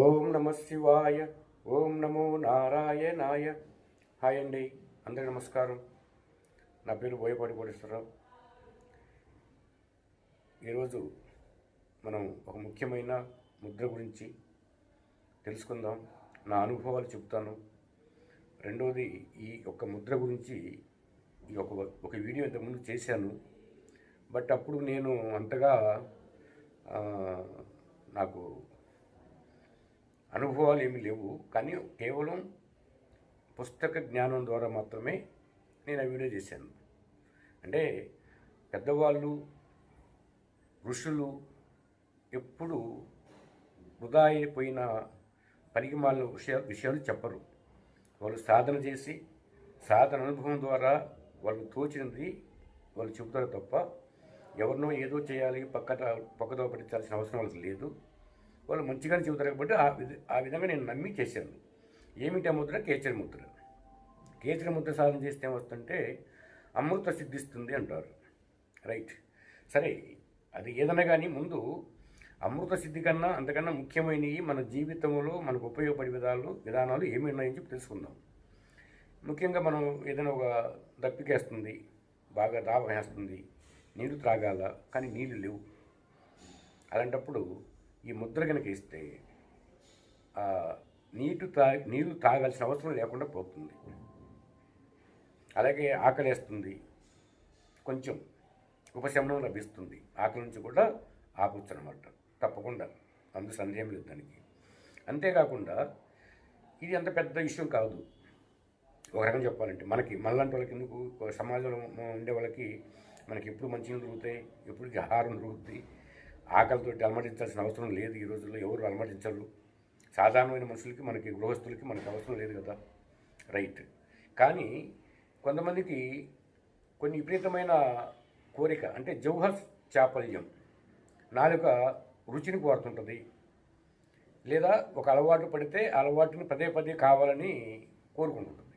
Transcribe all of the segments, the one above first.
ఓం నమ శివాయ ఓం నమో నారాయణాయ. హాయ్ అండి అందరి నమస్కారం. నా పేరు బోయపాటి కోటేశ్వరరావు. ఈరోజు మనం ఒక ముఖ్యమైన ముద్ర గురించి తెలుసుకుందాం. నా అనుభవాలు చెప్తాను. రెండవది ఈ యొక్క ముద్ర గురించి ఈ ఒక ఒక వీడియో ఇంతకుముందు చేశాను. బట్ అప్పుడు నేను అంతగా నాకు అనుభవాలు ఏమీ లేవు. కానీ కేవలం పుస్తక జ్ఞానం ద్వారా మాత్రమే నేను ఆ వీడియో చేశాను. అంటే పెద్దవాళ్ళు ఋషులు ఎప్పుడు వృధా అయిపోయిన పనికిమాలిన విషయ విషయాలు చెప్పరు. వాళ్ళు సాధన చేసి సాధన అనుభవం ద్వారా వాళ్ళు తోచినది వాళ్ళు చెబుతారు తప్ప ఎవరినో ఏదో చేయాలి పక్క పక్కదో పట్టించాల్సిన అవసరం వాళ్ళకి లేదు. వాళ్ళు మంచిగానే చెబుతారు కాబట్టి ఆ విధ ఆ విధంగా నేను నమ్మి చేశాను. ఏమిటి ఆ ముద్ర? కేచరి ముద్ర. కేచరి ముద్ర సాధన చేస్తే ఏమొస్తుంటే అమృత సిద్ధిస్తుంది అంటారు. రైట్. సరే అది ఏదైనా కానీ ముందు అమృత సిద్ధి కన్నా అంతకన్నా ముఖ్యమైనవి మన జీవితంలో మనకు ఉపయోగపడే విధాలు విధానాలు ఏమి ఉన్నాయని చెప్పి తెలుసుకుందాం. ముఖ్యంగా మనం ఏదైనా ఒక దప్పికేస్తుంది బాగా దాహం వేస్తుంది నీళ్ళు త్రాగాల కానీ నీళ్ళు లేవు. అలాంటప్పుడు ఈ ముద్ర కనుక ఇస్తే నీటు తా నీళ్ళు తాగాల్సిన అవసరం లేకుండా పోతుంది. అలాగే ఆకలేస్తుంది. కొంచెం ఉపశమనం లభిస్తుంది. ఆకలి నుంచి కూడా ఆపొచ్చు అనమాట తప్పకుండా. అందు సందేహం లేదు దానికి. అంతేకాకుండా ఇది అంత పెద్ద విషయం కాదు. ఒక రకం చెప్పాలంటే మనకి మనలాంటి వాళ్ళకి ఎందుకు? సమాజంలో ఉండే వాళ్ళకి మనకి ఎప్పుడు మంచినీళ్ళు దొరుకుతాయి ఎప్పుడు ఆహారం దొరుకుతుంది ఆకలితో అలమటించాల్సిన అవసరం లేదు. ఈ రోజుల్లో ఎవరు అలమటించరు. సాధారణమైన మనుషులకి మనకి గృహస్థులకి మనకి అవసరం లేదు కదా? రైట్. కానీ కొంతమందికి కొన్ని విపరీతమైన కోరిక అంటే జౌహర్ చాపల్యం నాలుక రుచిని కోరుతుంటుంది. లేదా ఒక అలవాటు పడితే అలవాటుని పదే పదే కావాలని కోరుకుంటుంటుంది.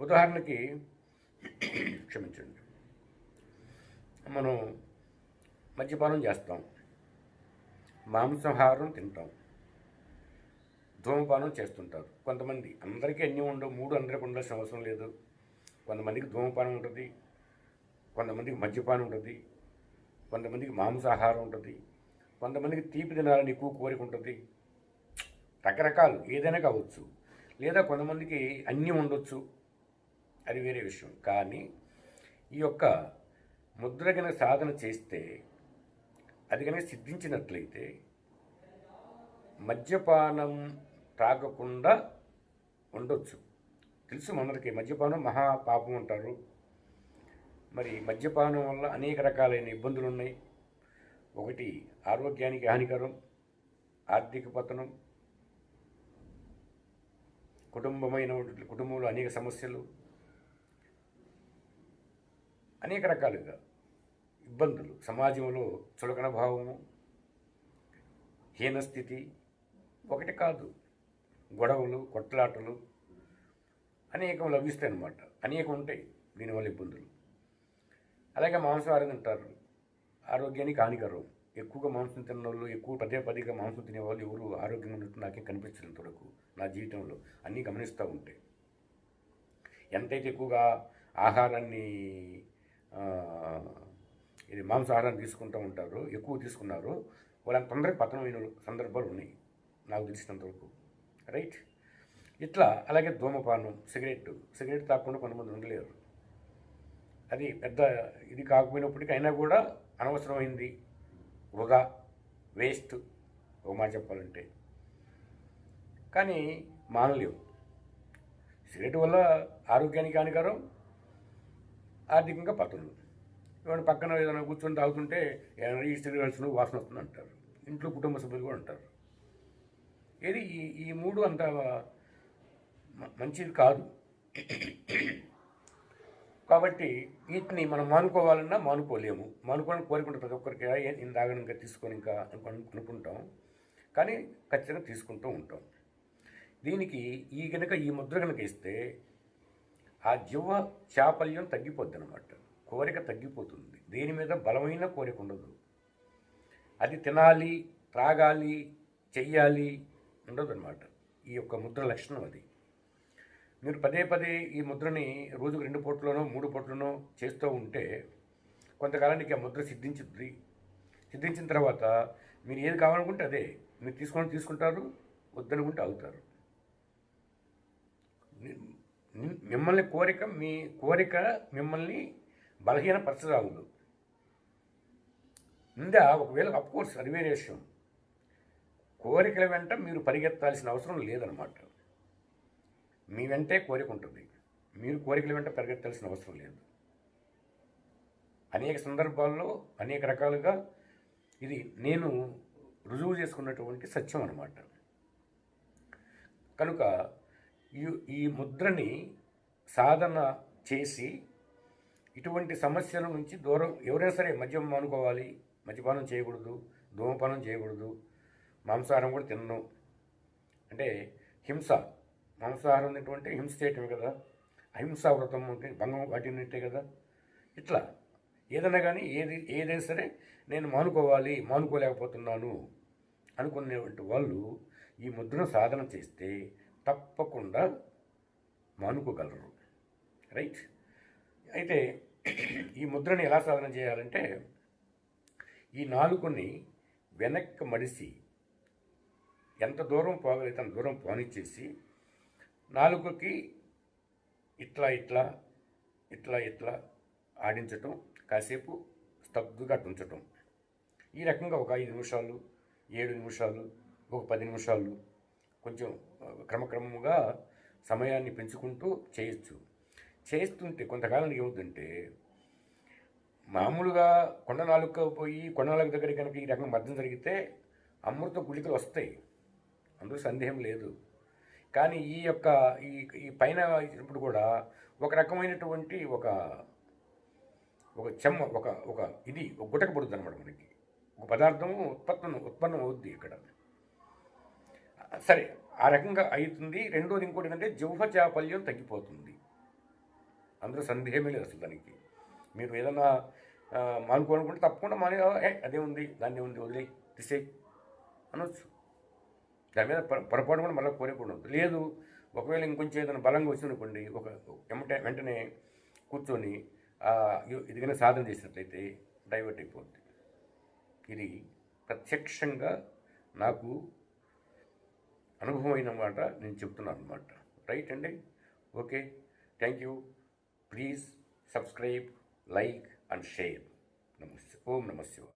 ఉదాహరణకి క్షమించండి. మనం మద్యపానం చేస్తాం. మాంసాహారం తింటాం. ధూమపానం చేస్తుంటారు. కొంతమంది అందరికీ అన్నీ ఉండవు. మూడు అందరికి ఉండాల్సిన అవసరం లేదు. కొంతమందికి ధూమపానం ఉంటుంది. కొంతమందికి మద్యపానం ఉంటుంది. కొంతమందికి మాంసాహారం ఉంటుంది. కొంతమందికి తీపి తినాలని ఎక్కువ కోరిక ఉంటుంది. రకరకాలు ఏదైనా కావచ్చు. లేదా కొంతమందికి అన్నీ ఉండొచ్చు. అది వేరే విషయం. కానీ ఈ యొక్క ముద్రగిన సాధన చేస్తే అది కనుక సిద్ధించినట్లయితే మద్యపానం తాగకుండా ఉండొచ్చు. తెలుసు మనందరికీ మద్యపానం మహా పాపం అంటారు. మరి మద్యపానం వల్ల అనేక రకాలైన ఇబ్బందులు ఉన్నాయి. ఒకటి ఆరోగ్యానికి హానికరం ఆర్థిక పతనం కుటుంబమైన కుటుంబంలో అనేక సమస్యలు అనేక రకాలుగా. ఇబ్బందులు. సమాజంలో చులకన భావము హీనస్థితి ఒకటి కాదు. గొడవలు కొట్లాటలు అనేకం లభిస్తాయి అన్నమాట అనేకం ఉంటాయి దీనివల్ల ఇబ్బందులు. అలాగే మాంసాహారం తింటారు. ఆరోగ్యానికి హానికరం. ఎక్కువగా మాంసం తిన్న వాళ్ళు ఎక్కువ పదే పదిగా మాంసం తినేవాళ్ళు ఎవరు ఆరోగ్యంగా ఉన్నట్టు నాకేం కనిపించలేదు ఇంతవరకు నా జీవితంలో. అన్నీ గమనిస్తూ ఉంటాయి ఎంతైతే ఎక్కువగా ఆహారాన్ని ఇది మాంసాహారం తీసుకుంటూ ఉంటారు ఎక్కువ తీసుకున్నారు. వాళ్ళకి తొందరగా పతనమైన సందర్భాలు ఉన్నాయి నాకు తెలిసినంతవరకు రైట్ ఇట్లా అలాగే ధూమపానం సిగరెట్ సిగరెట్ తాకుండా కొంతమంది ఉండలేరు. అది పెద్ద ఇది కాకపోయినప్పటికీ అయినా కూడా అనవసరమైంది. వృధా వేస్ట్ ఒక మాట చెప్పాలంటే. కానీ మానలేవు. సిగరెట్ వల్ల ఆరోగ్యానికి హానికరం ఆర్థికంగా పతనం. ఏమైనా పక్కన ఏదైనా కూర్చొని తాగుతుంటే ఏమైనా ఈ సిగరెట్స్ వాసన వస్తుంది అంటారు. ఇంట్లో కుటుంబ సభ్యులు కూడా అంటారు. ఏది ఈ ఈ మూడు అంత మంచిది కాదు. కాబట్టి వీటిని మనం మానుకోవాలన్నా మానుకోలేము. మానుకోవాలని కోరుకుంటే ప్రతి ఒక్కరికి నేను తాగను ఇంకా తీసుకొని ఇంకా అనుకుంటాం. కానీ ఖచ్చితంగా తీసుకుంటూ ఉంటాం. దీనికి ఈ కనుక ఈ ముద్ర కనుక ఇస్తే ఆ జివ్వ చాపల్యం తగ్గిపోద్ది అనమాట కోరిక తగ్గిపోతుంది. దేని మీద బలమైన కోరిక ఉండదు. అది తినాలి త్రాగాలి చెయ్యాలి ఉండదన్నమాట. ఈ యొక్క ముద్ర లక్షణం అది. మీరు పదే పదే ఈ ముద్రని రోజుకు రెండు పూట్లనో మూడు పూట్లనో చేస్తూ ఉంటే కొంతకాలానికి ఆ ముద్ర సిద్ధించుద్ది. సిద్ధించిన తర్వాత మీరు ఏది కావాలనుకుంటే అదే. మీరు తీసుకొని తీసుకుంటారు వద్దనుకుంటే అవుతారు మిమ్మల్ని కోరిక మీ కోరిక మిమ్మల్ని బలహీన బలహీనపరచరాగదు ఇందా ఒకవేళ అఫ్కోర్స్ అది వేరే విషయం కోరికల వెంట మీరు పరిగెత్తాల్సిన అవసరం లేదనమాట మీ వెంటే కోరిక ఉంటుంది. మీరు కోరికల వెంట పరిగెత్తాల్సిన అవసరం లేదు. అనేక సందర్భాల్లో అనేక రకాలుగా ఇది నేను రుజువు చేసుకున్నటువంటి సత్యం అన్నమాట. కనుక ఈ ఈ ముద్రని సాధన చేసి ఇటువంటి సమస్యల నుంచి దూరం ఎవరైనా సరే మద్యం మానుకోవాలి మద్యపానం చేయకూడదు ధూమపానం చేయకూడదు మాంసాహారం కూడా తినను. అంటే హింస మాంసాహారం ఉన్నటువంటి హింస చేయటమే కదా. అహింసా వ్రతం అంటే భంగం వాటినట్టే కదా. ఇట్లా ఏదైనా కానీ ఏది ఏదైనా సరే నేను మానుకోవాలి మానుకోలేకపోతున్నాను అనుకునేటువంటి వాళ్ళు ఈ ముద్రను సాధన చేస్తే తప్పకుండా మానుకోగలరు. రైట్? అయితే ఈ ముద్రని ఎలా సాధన చేయాలంటే ఈ నాలుగుని వెనక్కి మడిసి ఎంత దూరం పోగలిగితే అంత దూరం పోనిచ్చేసి నాలుగుకి ఇట్లా ఇట్లా ఇట్లా ఇట్లా ఆడించటం కాసేపు స్తబ్దుగా ఉంచటం ఈ రకంగా ఒక ఐదు నిమిషాలు ఏడు నిమిషాలు ఒక పది నిమిషాలు కొంచెం క్రమక్రమంగా క్రమక్రమముగా సమయాన్ని పెంచుకుంటూ చేయొచ్చు. చేస్తుంటే కొంతకాలానికి ఏమవుతుందంటే మామూలుగా కొండ నాలుక పోయి కొండ నాలుక దగ్గర కనుక ఈ రకంగా మద్దం జరిగితే అమృత గుళికలు వస్తాయి. అందులో సందేహం లేదు. కానీ ఈ యొక్క ఈ ఈ పైన ఇచ్చినప్పుడు కూడా ఒక రకమైనటువంటి ఒక ఒక చెమ్మ ఒక ఒక ఇది ఒక గుటక పడుతుంది అనమాట మనకి. ఒక పదార్థం ఉత్పత్తం ఉత్పన్నం అవుద్ది ఇక్కడ. సరే ఆ రకంగా అవుతుంది రెండోది ఇంకోటి ఏంటంటే జిహ్వ చాపల్యం తగ్గిపోతుంది. అందులో సందేహమే లేదు అసలు దానికి. మీరు ఏదైనా మానుకోనుకుంటే తప్పకుండా మానే ఏ అదే ఉంది దాన్ని ఉంది వదిలే తీసే అనొచ్చు. దాని మీద పొరపాటు కూడా మళ్ళీ కోరేకుండా లేదు ఒకవేళ ఇంకొంచెం ఏదైనా బలంగా వచ్చిందనుకోండి ఒక ఎమ్మటే వెంటనే కూర్చొని ఇదిగైనా సాధన చేసినట్లయితే డైవర్ట్ అయిపోద్ది. ఇది ప్రత్యక్షంగా నాకు అనుభవమైన మాట నేను చెప్తున్నాను అనమాట రైట్ అండి? Okay. Thank you. Please subscribe, like and share. Om Namah